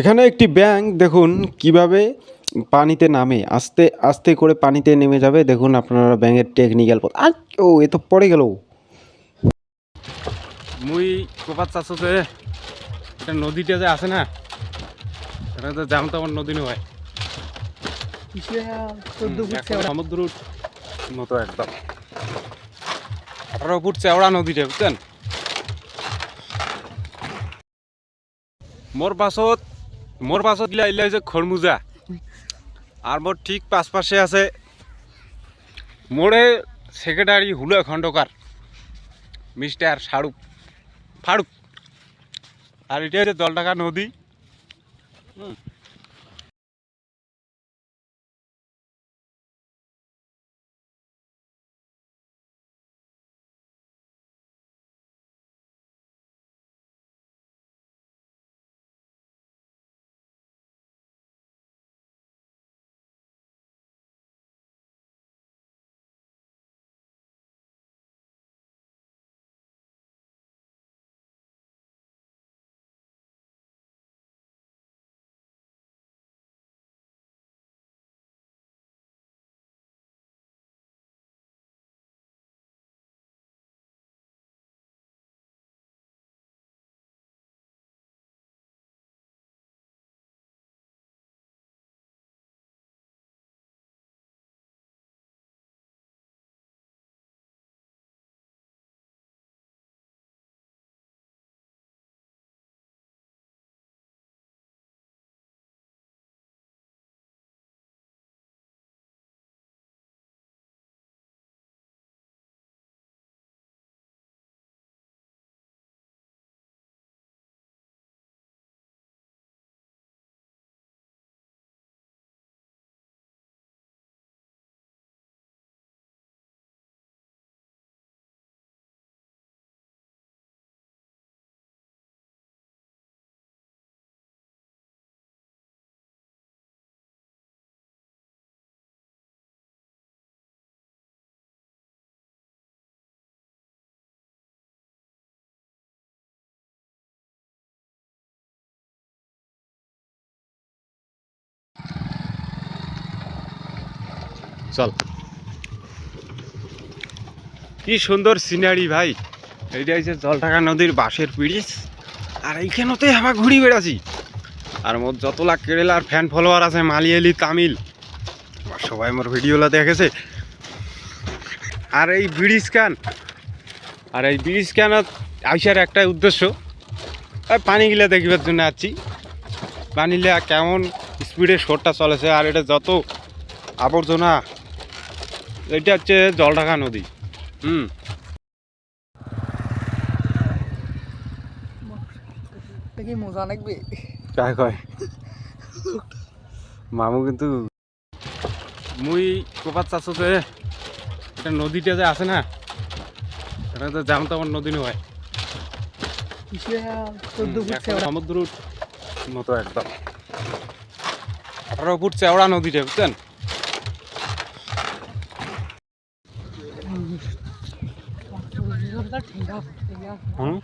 এখানে একটি ব্যাঙ দেখুন কীভাবে পানিতে নামে আস্তে আস্তে করে পানিতে নেমে যাবে। দেখুন আপনারা ব্যাঙের টেকনিক্যাল পথ। আর ও এ তো পড়ে গেল। মুই কোপাত চাষতে এটা নদীটা যে আছে না এটা তো জাম তেমন নদী নয় সমুদ্র মতো একদম। আঠারো ফুট চেওড়া নদীটা বুঝছেন? মোর পাছত মোর পাছত ইলা ইলা হয়েছে খরমুজা আর মোর ঠিক পাশ পাশে আছে মোড়ে সেক্রেটারি হুলা খণ্ডকার মিস্টার শাহরুখ ফারুক আর এটা হচ্ছে দলটাকা নদী চল। কি সুন্দর সিনারি ভাই। এইটা হচ্ছে জলঢাকা নদীর বাঁশের পিড়িস আর এইখানতে আমার ঘুরি বেড়াছি আর মোর যত লাখ কেরালার ফ্যান ফলোয়ার আছে মালিয়ালি তামিল। সবাই মোর ভিডিওলা দেখেছে। আর এই ব্রিজ কান আর এই ব্রিজ কান আইসার একটাই উদ্দেশ্য। পানিগুলা দেখিবার জন্য আছি পানিলে কেমন স্পিডে শোরটা চলেছে, আর এটা যত আবর্জনা এটা হচ্ছে জলঢাকা নদী। হুম। কি মজা লাগবে? কায় কয়। মামু কিন্তু মুই কোপাত চাষতে এটা নদীটা যে আছে না এটা তো জাম নদী নয় সমুদ্র মতো একদম। আঠারো ফুট চেওড়া নদীটা বুঝছেন? ਹੂੰ?